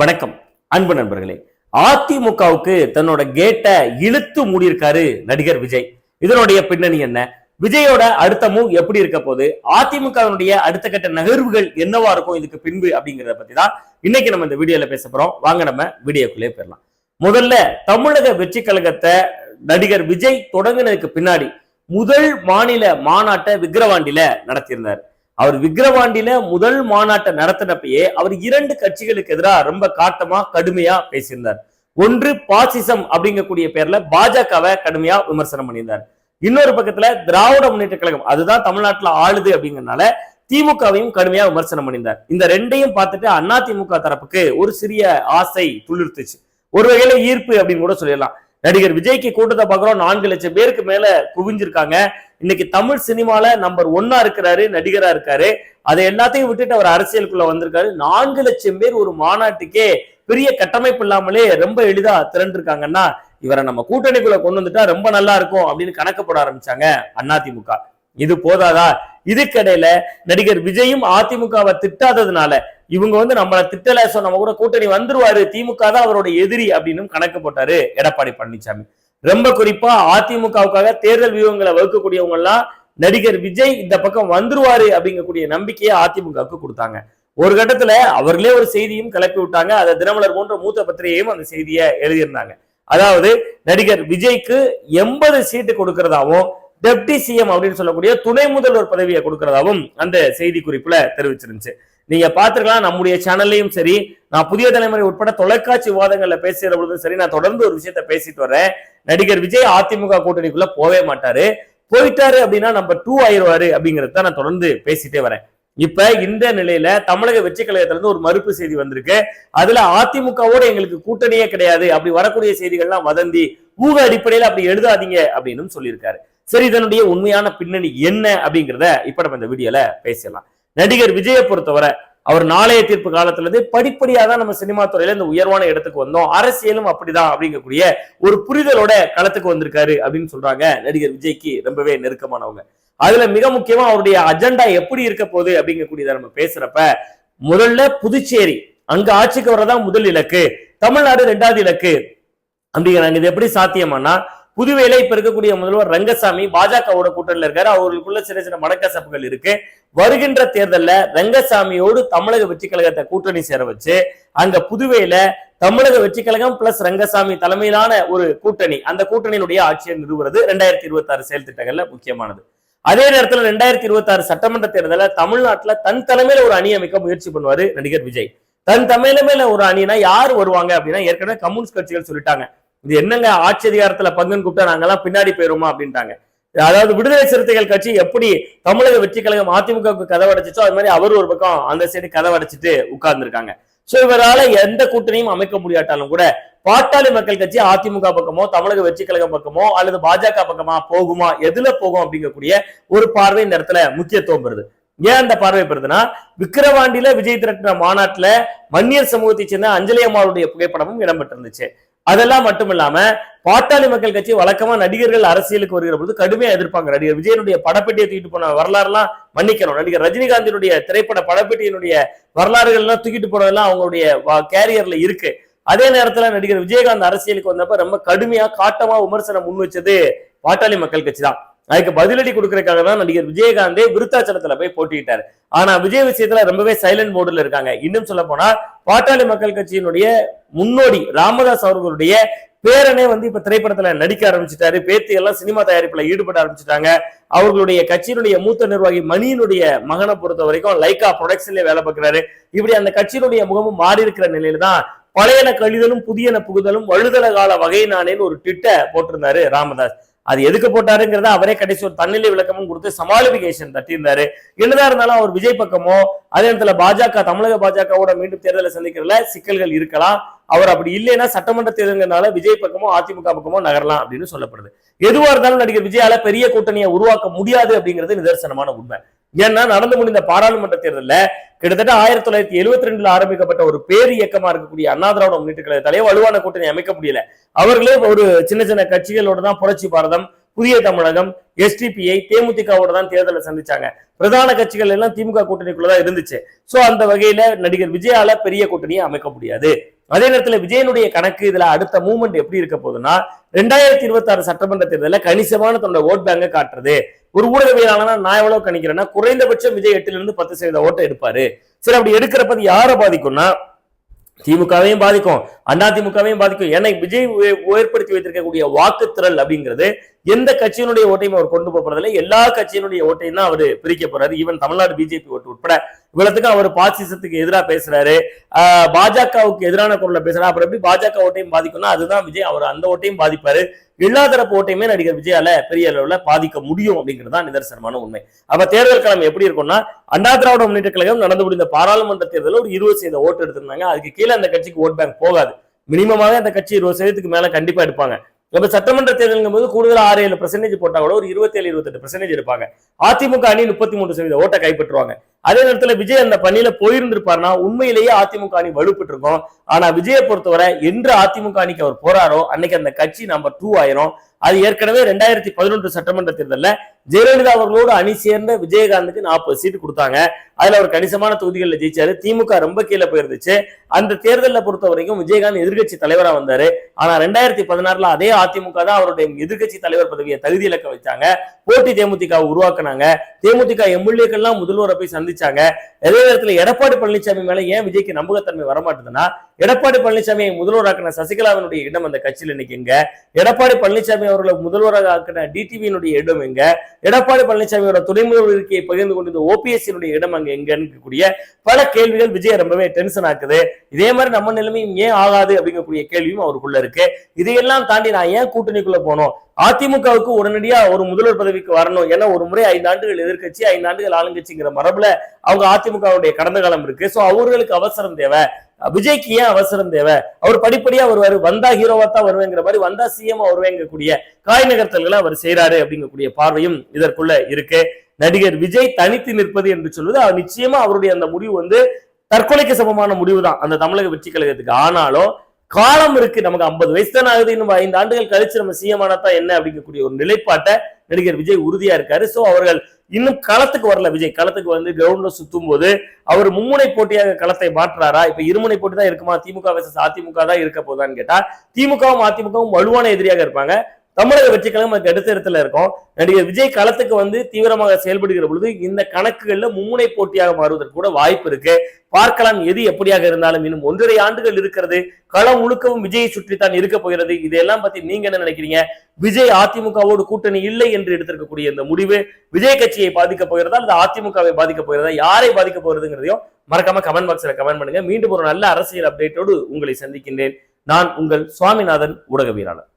வணக்கம். அன்பு நண்பர்களே அதிமுகவுக்கு தன்னோட கேட்டை இழுத்து மூடியிருக்காரு நடிகர் விஜய். இதனுடைய பின்னணி என்ன? விஜயோட அடுத்த மூவ் எப்படி இருக்க போகுது? அதிமுகவினுடைய அடுத்த கட்ட நகர்வுகள் என்னவா இருக்கும்? இதுக்கு பின்பு அப்படிங்கறத பத்தி தான் இன்னைக்கு நம்ம இந்த வீடியோல பேச போறோம். வாங்க நம்ம வீடியோக்குள்ளே போயிடலாம். முதல்ல தமிழக வெற்றி கழகத்தை நடிகர் விஜய் தொடங்கினதுக்கு பின்னாடி முதல் மாநில மாநாட்டை விக்கிரவாண்டியில நடத்தியிருந்தார். அவர் விக்கிரவாண்டியில முதல் மாநாட்டை நடத்தினப்பயே அவர் இரண்டு கட்சிகளுக்கு எதிராக ரொம்ப காட்டமா கடுமையா பேசியிருந்தார். ஒன்று பாசிசம் அப்படிங்கக்கூடிய பேர்ல பாஜகவை கடுமையா விமர்சனம் பண்ணியிருந்தார். இன்னொரு பக்கத்துல திராவிட முன்னேற்ற கழகம் அதுதான் தமிழ்நாட்டுல ஆளுது அப்படிங்கறதுனால திமுகவையும் கடுமையா விமர்சனம் பண்ணியிருந்தார். இந்த ரெண்டையும் பார்த்துட்டு அண்ணா திமுக தரப்புக்கு ஒரு சிறிய ஆசை துளிர்த்துச்சு. ஒரு வகையில ஈர்ப்பு அப்படின்னு கூட சொல்லிடலாம். நடிகர் விஜய்க்கு கூட்டத்தை பார்க்குறோம். நான்கு லட்சம் பேருக்கு மேல குவிஞ்சிருக்காங்க. இன்னைக்கு தமிழ் சினிமால நம்பர் ஒன்னா இருக்கிறாரு நடிகரா இருக்காரு. அதை எல்லாத்தையும் விட்டுட்டு அவர் அரசியலுக்குள்ள வந்திருக்காரு. நான்கு லட்சம் பேர் ஒரு மாநாட்டுக்கே பெரிய கட்டமைப்பு இல்லாமலே ரொம்ப எளிதா திரண்டிருக்காங்கன்னா இவரை நம்ம கூட்டணிக்குள்ள கொண்டு வந்துட்டா ரொம்ப நல்லா இருக்கும் அப்படின்னு கணக்கு போட ஆரம்பிச்சாங்க அதிமுக இது போதாதா? இதுக்கிடையில நடிகர் விஜயும் அதிமுகவை திட்டாததுனால இவங்க வந்து நம்மளை திட்டல சோ நம்ம கூட கூட்டணி வந்துருவாரு திமுக தான் அவரோட எதிரி அப்படின்னு கணக்கு போட்டாரு எடப்பாடி பழனிசாமி ரொம்ப குறிப்பா அதிமுகவுக்காக தேர்தல் வியூகங்களை வகுக்கக்கூடியவங்க எல்லாம் நடிகர் விஜய் இந்த பக்கம் வந்துருவாரு அப்படிங்கக்கூடிய நம்பிக்கையை அதிமுகவுக்கு கொடுத்தாங்க. ஒரு கட்டத்துல அவர்களே ஒரு செய்தியும் கிளப்பி விட்டாங்க. அதை தினமலர் போன்ற மூத்த பத்திரிகையும் அந்த செய்தியை எழுதியிருந்தாங்க. அதாவது நடிகர் விஜய்க்கு எண்பது சீட்டு கொடுக்கறதாவும் டெப்டி சிஎம் அப்படின்னு சொல்லக்கூடிய துணை முதல்வர் பதவியை கொடுக்கறதாவும் அந்த செய்தி குறிப்புல தெரிவிச்சிருந்துச்சு. நீங்க பாத்துருக்கலாம் நம்முடைய சேனல்லையும் சரி நான் புதிய தலைமுறை உட்பட தொலைக்காட்சி விவாதங்கள்ல பேசுற பொழுதும் சரி நான் தொடர்ந்து ஒரு விஷயத்த பேசிட்டு வரேன் நடிகர் விஜய் அதிமுக கூட்டணிக்குள்ள போவே மாட்டாரு. போயிட்டாரு அப்படின்னா நம்ம டூ ஆயிருவாரு அப்படிங்கறத நான் தொடர்ந்து பேசிட்டே வரேன். இப்ப இந்த நிலையில தமிழக வெற்றி கழகத்துல இருந்து ஒரு மறுப்பு செய்தி வந்திருக்கு. அதுல அதிமுகவோட எங்களுக்கு கூட்டணியே கிடையாது. அப்படி வரக்கூடிய செய்திகள்லாம் வதந்தி ஊக அடிப்படையில அப்படி எழுதாதீங்க அப்படின்னு சொல்லியிருக்காரு. சரி இதனுடைய உண்மையான பின்னணி என்ன அப்படிங்கிறத இப்ப நம்ம இந்த வீடியோல பேசலாம் நடிகர் விஜயை பொறுத்தவரை அவர் நாளைய தீர்ப்பு காலத்திலிருந்து படிப்படியாக தான் நம்ம சினிமா துறையில இந்த உயர்வான இடத்துக்கு வந்தோம். அரசியலும் அப்படிதான் அப்படிங்கக்கூடிய ஒரு புரிதலோட களத்துக்கு வந்திருக்காரு அப்படின்னு சொல்றாங்க நடிகர் விஜய்க்கு ரொம்பவே நெருக்கமானவங்க. அதுல மிக முக்கியமா அவருடைய அஜெண்டா எப்படி இருக்க போகுது அப்படிங்கக்கூடியத நம்ம பேசுறப்ப முதல்ல புதுச்சேரி அங்க ஆட்சிக்கு வர்றதா முதல் இலக்கு தமிழ்நாடு ரெண்டாவது இலக்கு அப்படிங்கிறாங்க. இது எப்படி சாத்தியமானா புதுவேலை இப்ப இருக்கக்கூடிய முதல்வர் ரங்கசாமி பாஜகவோட கூட்டணியில் இருக்காரு. அவர்களுக்குள்ள சின்ன சின்ன மடக்கசப்புகள் இருக்கு. வருகின்ற தேர்தல்ல ரங்கசாமியோடு தமிழக வெற்றி கழகத்தை கூட்டணி சேர வச்சு அங்க புதுவையில தமிழக வெற்றி கழகம் பிளஸ் ரங்கசாமி தலைமையிலான ஒரு கூட்டணி அந்த கூட்டணியினுடைய ஆட்சியை நிறுவுறது ரெண்டாயிரத்தி இருபத்தி ஆறு செயல் திட்டங்கள்ல முக்கியமானது. அதே நேரத்துல ரெண்டாயிரத்தி இருபத்தி ஆறு சட்டமன்ற தேர்தலில் தமிழ்நாட்டில் தன் தலைமையில ஒரு அணி அமைக்க முயற்சி பண்ணுவாரு நடிகர் விஜய். தன் தலைமையில ஒரு அணினா யார் வருவாங்க அப்படின்னா ஏற்கனவே கம்யூனிஸ்ட் கட்சிகள் சொல்லிட்டாங்க. இது என்னங்க ஆட்சி அதிகாரத்துல பங்குன்னு கூப்பிட்டா நாங்கெல்லாம் பின்னாடி போயிருமா அப்படின்ட்டாங்க. அதாவது விடுதலை சிறுத்தைகள் கட்சி எப்படி தமிழக வெற்றி கழகம் அதிமுகவுக்கு கதவை அடைச்சிச்சோ அது மாதிரி அவர் ஒரு பக்கம் அந்த சைடு கதவடைச்சிட்டு உட்கார்ந்துருக்காங்க. சோ இவரால எந்த கூட்டணியும் அமைக்க முடியாட்டாலும் கூட பாட்டாளி மக்கள் கட்சி அதிமுக பக்கமோ தமிழக வெற்றி கழகம் பக்கமோ அல்லது பாஜக பக்கமா போகுமா எதுல போகும் அப்படிங்கக்கூடிய ஒரு பார்வை இந்த இடத்துல முக்கியத்துவம் பெறுது. ஏன் அந்த பார்வை பெறுதுன்னா விக்கிரவாண்டியில விஜய் திரட்டின மாநாட்டில் வன்னியர் சமூகத்தை சேர்ந்த அஞ்சலி அம்மாவுடைய புகைப்படமும் இடம்பெற்றிருந்துச்சு. அதெல்லாம் மட்டும் இல்லாம பாட்டாளி மக்கள் கட்சி வழக்கமா நடிகர்கள் அரசியலுக்கு வருகிற பொழுது கடுமையா எதிர்ப்பாங்க நடிகர். விஜயனுடைய படப்பெட்டியை தூக்கிட்டு போன வரலாறுலாம் மன்னிக்கணும். நடிகர் ரஜினிகாந்தினுடைய திரைப்பட படப்பெட்டியினுடைய வரலாறுகள் எல்லாம் தூக்கிட்டு போனதெல்லாம் அவங்களுடைய கேரியர்ல இருக்கு. அதே நேரத்துல நடிகர் விஜயகாந்த் அரசியலுக்கு வந்தப்ப ரொம்ப கடுமையா காட்டமா விமர்சனம் முன் வச்சது பாட்டாளி மக்கள் கட்சி தான். அதுக்கு பதிலடி கொடுக்கறதுக்காக தான் நடிகர் விஜயகாந்தே விருத்தாச்சலத்துல போய் போட்டிட்டாரு ஆனா விஜய் விஷயத்துல ரொம்பவே சைலண்ட் மோடுல இருக்காங்க. இன்னும் சொல்ல போனா பாட்டாளி மக்கள் கட்சியினுடைய முன்னோடி ராமதாஸ் அவர்களுடைய பேரனே வந்து இப்ப திரைப்படத்துல நடிக்க ஆரம்பிச்சிட்டாரு. பேத்தி எல்லாம் சினிமா தயாரிப்புல ஈடுபட ஆரம்பிச்சிட்டாங்க. அவர்களுடைய கட்சியினுடைய மூத்த நிர்வாகி மணியினுடைய மகனை பொறுத்த வரைக்கும் லைக்கா ப்ரொடக்ஷன்ல வேலை பார்க்கிறாரு. இப்படி அந்த கட்சியினுடைய முகமும் மாறி இருக்கிற நிலையில தான் பழையன கழிதலும் புதியன புகுதலும் வழுதல கால வகை நானேன்னு ஒரு ட்விட்ட போட்டிருந்தாரு ராமதாஸ். அது எதுக்கு போட்டாருங்கிறத அவரே கடைசி ஒரு தன்னிலை விளக்கமும் கொடுத்து சமாளிபிகேஷன் தட்டியிருந்தாரு. என்னதான் இருந்தாலும் அவர் விஜய் பக்கமோ அதே நேரத்தில் பாஜக தமிழக பாஜகவோட மீண்டும் தேர்தலை சந்திக்கிறதுல சிக்கல்கள் இருக்கலாம். அவர் அப்படி இல்லைன்னா சட்டமன்ற தேர்தல்னால விஜய் பக்கமோ அதிமுக பக்கமோ நகரலாம் அப்படின்னு சொல்லப்படுது. எதுவா இருந்தாலும் நடிகர் விஜயால பெரிய கூட்டணியை உருவாக்க முடியாது அப்படிங்கிறது நிதர்சனமான உண்மை. ஏன்னா நடந்து முடிந்த பாராளுமன்ற தேர்தலில் கிட்டத்தட்ட ஆயிரத்தி தொள்ளாயிரத்தி எழுபத்தி ரெண்டுல ஆரம்பிக்கப்பட்ட ஒரு பேர் இயக்கமா இருக்கக்கூடிய அண்ணா திராவிட முன்னேற்ற கழகத்தாலே வலுவான கூட்டணி அமைக்க முடியல. அவர்களே ஒரு சின்ன சின்ன கட்சிகளோட தான் புரட்சி பாரதம் புதிய தமிழகம் எஸ்டிபிஐ தேமுதிகவோட தான் தேர்தலை சந்திச்சாங்க. பிரதான கட்சிகள் எல்லாம் திமுக கூட்டணிக்குள்ளதான் இருந்துச்சு. சோ அந்த வகையில நடிகர் விஜயால பெரிய கூட்டணியை அமைக்க முடியாது. அதே நேரத்துல விஜயனுடைய கணக்கு இதுல அடுத்த மூவ்மெண்ட் எப்படி இருக்க போகுதுன்னா ரெண்டாயிரத்தி இருபத்தி ஆறு சட்டமன்ற தேர்தலில் கணிசமான தன்னோட ஓட் பேங்க காட்டுறது. ஒரு ஊடகவியலாளனா நான் எவ்வளவு கணிக்கிறேன்னா குறைந்தபட்சம் விஜய் எட்டுல இருந்து பத்து சதவீத ஓட்டை எடுப்பாரு. சரி அப்படி எடுக்கிறப்ப யாரை பாதிக்கும்னா திமுகவையும் பாதிக்கும். அண்ணா திமுகவையும் பாதிக்கும். ஏன்னா விஜய் ஏற்படுத்தி வைத்திருக்கக்கூடிய திரள் அப்படிங்கிறது எந்த கட்சியினுடைய ஓட்டையும் அவர் கொண்டு போறதில்ல. எல்லா கட்சியினுடைய ஓட்டையும் தான் அவர் பிரிக்க போறாரு. ஈவன் தமிழ்நாடு பிஜேபி ஓட்டு உட்பட இவ்வளவுக்கும் அவர் பாசிசத்துக்கு எதிராக பேசுறாரு. பாஜகவுக்கு எதிரான குரல்ல பேசுறாரு. அப்புறம் எப்படி பாஜக ஓட்டையும் பாதிக்கும்னா அதுதான் விஜய் அவர் அந்த ஓட்டையும் பாதிப்பாரு. எல்லா தரப்பு ஓட்டையுமே நடிகர் விஜயால பெரிய அளவுல பாதிக்க முடியும் அப்படிங்கிறது தான் நிதர்சனமான உண்மை. அப்ப தேர்தல் கிழமை எப்படி இருக்கும்னா அண்ணா திராவிட முன்னேற்ற கழகம் நடந்து முடிந்த பாராளுமன்ற தேர்தலில் ஒரு இருபது சதவீத ஓட்டு எடுத்திருந்தாங்க. அதுக்கு கீழே அந்த கட்சிக்கு ஓட் பேங்க் போகாது. மினிமமாவே அந்த கட்சி இருபது சதவீதத்துக்கு மேல கண்டிப்பா எடுப்பாங்க. இப்ப சட்டமன்ற தேர்தலுங்கும் போது கூடுதல் ஆறு ஏழு பர்சன்டேஜ் போட்டா கூட ஒரு இருபத்தேழு இருபத்தெட்டு பர்சன்டேஜ் எடுப்பாங்க. அதிமுக அணி முப்பத்தி மூணு சதவீத ஓட்டை கைப்பற்றுவாங்க. அதே நேரத்துல விஜய் அந்த பணியில போயிருந்திருப்பாருன்னா உண்மையிலேயே அதிமுக அணி வலுப்பட்டு இருக்கும் ஆனா விஜயை பொறுத்தவரை என்று அதிமுக அணிக்கு அவர் போறாரோ அன்னைக்கு அந்த கட்சி நம்பர் டூ ஆயிரும். அது ஏற்கனவே ரெண்டாயிரத்தி பதினொன்று சட்டமன்ற தேர்தலில் ஜெயலலிதா அவர்களோடு அணி சேர்ந்த விஜயகாந்துக்கு நாற்பது சீட்டு கொடுத்தாங்க. அதுல அவர் கணிசமான தொகுதிகளில் ஜெயிச்சாரு. திமுக ரொம்ப கீழே போயிருந்துச்சு. அந்த தேர்தலில் பொறுத்த வரைக்கும் விஜயகாந்த் எதிர்கட்சி தலைவராக வந்தாரு. ஆனா ரெண்டாயிரத்தி பதினாறுல அதே அதிமுக தான் அவருடைய எதிர்கட்சி தலைவர் பதவியை தகுதி இழக்க வச்சாங்க. போட்டி தேமுதிக உருவாக்குனாங்க. தேமுதிக எம்எல்ஏக்கள்லாம் முதல்வரை போய் சிந்திச்சாங்க அதே நேரத்தில் எடப்பாடி பழனிசாமி மேல ஏன் விஜய்க்கு நம்பகத்தன்மை வரமாட்டுதுன்னா எடப்பாடி பழனிசாமியை முதல்வராக்கின சசிகலாவினுடைய இடம் அந்த கட்சியில் இன்னைக்கு எங்க? எடப்பாடி பழனிசாமி அவர்களை முதல்வராக ஆக்கின டிடிவியினுடைய இடம் எங்க? எடப்பாடி பழனிசாமியோட துணை முதல்வர் இருக்கையை பகிர்ந்து கொண்டிருந்த ஓபிஎஸ்சியினுடைய இடம் அங்க எங்கன்னு கூடிய பல கேள்விகள் விஜய் ரொம்பவே டென்ஷன் ஆக்குது. இதே மாதிரி நம்ம நிலைமையும் ஏன் ஆகாது அப்படிங்கக்கூடிய கேள்வியும் அவருக்குள்ள இருக்கு. இதையெல்லாம் தாண்டி நான் ஏன் கூட்டணிக்குள்ள போனோம்? அதிமுகவுக்கு உடனடியா ஒரு முதல்வர் பதவிக்கு வரணும் ஏன்னா ஒரு முறை ஐந்து ஆண்டுகள் எதிர்க்கட்சி ஐந்து ஆண்டுகள் ஆளுங்கட்சிங்கிற மரபுல அவங்க அதிமுகவுடைய கடந்த காலம் இருக்கு. சோ அவர்களுக்கு அவசரம் தேவை. விஜய்க்கு ஏன் அவசரம் தேவை? அவர் படிப்படியா வருவாரு. வந்தா ஹீரோவா தான் வருவேங்கிற மாதிரி வந்தா சிஎம் வருவேங்கக்கூடிய காய் நகர்த்தல்களை அவர் செய்யறாரு அப்படிங்கக்கூடிய பார்வையும் இதற்குள்ள இருக்கு. நடிகர் விஜய் தனித்து நிற்பது என்று சொல்வது நிச்சயமா அவருடைய அந்த முடிவு வந்து தற்கொலைக்கு சமமான முடிவு தான் அந்த தமிழக வெற்றி கழகத்துக்கு. ஆனாலும் காலம் இருக்கு நமக்கு ஐம்பது வயசு தான் ஆகுது இன்னும் ஐந்து ஆண்டுகள் கழிச்சு நம்ம சிஎம் ஆனதான் என்ன அப்படிங்கக்கூடிய ஒரு நிலைப்பாட்டை நடிகர் விஜய் உறுதியா இருக்காரு. சோ அவர்கள் இன்னும் களத்துக்கு வரல விஜய். களத்துக்கு வந்து கிரவுண்ட்ல சுத்தும் போது அவர் மும்முனை போட்டியாக களத்தை மாற்றுறாரா? இப்ப இருமுனை போட்டி தான் இருக்குமா? திமுக versus அதிமுக தான் இருக்க போதான்னு கேட்டா திமுகவும் அதிமுகவும் வலுவான எதிரியாக இருப்பாங்க. தமிழக வெற்றி கழகம் அதுக்கு அடுத்த இடத்துல இருக்கும். நடிகர் விஜய் களத்துக்கு வந்து தீவிரமாக செயல்படுகிற பொழுது இந்த கணக்குகள்ல மும்முனை போட்டியாக மாறுவதற்கு கூட வாய்ப்பு இருக்கு. பார்க்கலாம் எது எப்படியாக இருந்தாலும் இன்னும் ஒன்றரை ஆண்டுகள் இருக்கிறது. களம் முழுக்கவும் விஜயை சுற்றித்தான் இருக்க போகிறது. இதையெல்லாம் பத்தி நீங்க என்ன நினைக்கிறீங்க? விஜய் அதிமுகவோடு கூட்டணி இல்லை என்று எடுத்திருக்கக்கூடிய இந்த முடிவு விஜய் கட்சியை பாதிக்க போகிறதா அல்லது அதிமுகவை பாதிக்க போகிறதா? யாரை பாதிக்க போகிறதுங்கிறதையும் மறக்காம கமெண்ட் பாக்ஸ்ல கமெண்ட் பண்ணுங்க. மீண்டும் ஒரு நல்ல அரசியல் அப்டேட்டோடு உங்களை சந்திக்கின்றேன். நான் உங்கள் சுவாமிநாதன் ஊடகவியலாளர்.